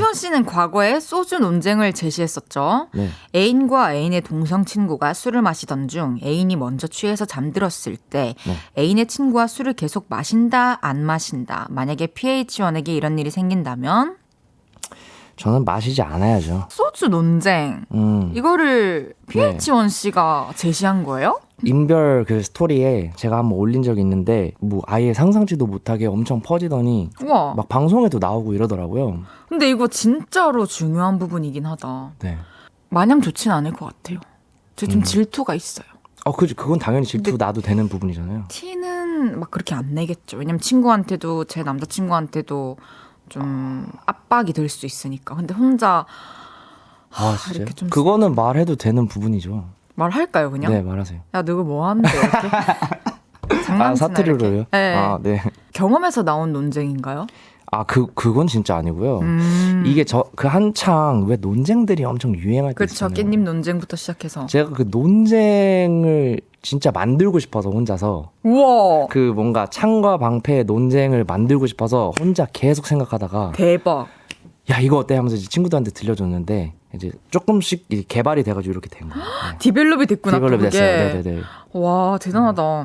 치원 씨는 과거에 소주 논쟁을 제시했었죠. 네. 애인과 애인의 동성 친구가 술을 마시던 중 애인이 먼저 취해서 잠들었을 때 네. 애인의 친구와 술을 계속 마신다 안 마신다. 만약에 PH원에게 이런 일이 생긴다면 저는 마시지 않아야죠. 소주 논쟁 음. 이거를 네. PH원 씨가 제시한 거예요? 인별 그 스토리에 제가 한번 올린 적이 있는데 뭐 아예 상상지도 못하게 엄청 퍼지더니 우와. 막 방송에도 나오고 이러더라고요. 근데 이거 진짜로 중요한 부분이긴 하다. 네. 마냥 좋진 않을 것 같아요. 저좀 음. 질투가 있어요. 어, 그 그건 당연히 질투 나도 되는 부분이잖아요. 티는 막 그렇게 안 내겠죠. 왜냐면 친구한테도 제 남자친구한테도 좀 압박이 될 수 있으니까. 근데 혼자 아, 진짜. 이렇게 좀 그거는 말해도 되는 부분이죠. 말할까요, 그냥? 네, 말하세요. 야, 너가 뭐 하는데 이렇게? 장난치나 아, 사투리로요? 이렇게? 네. 아, 네. 경험에서 나온 논쟁인가요? 아, 그 그건 진짜 아니고요. 음. 이게 저 그 한창 왜 논쟁들이 엄청 유행할 때 그렇죠. 깻잎 논쟁부터 시작해서. 제가 그 논쟁을 진짜 만들고 싶어서 혼자서 우와. 그 뭔가 창과 방패의 논쟁을 만들고 싶어서 혼자 계속 생각하다가 대박. 야 이거 어때 하면서 이제 친구들한테 들려줬는데 이제 조금씩 개발이 돼가지고 이렇게 된 거예요. 네. 디벨롭이 됐구나. 또 디벨롭이. 됐어요. 네네네. 와, 대단하다.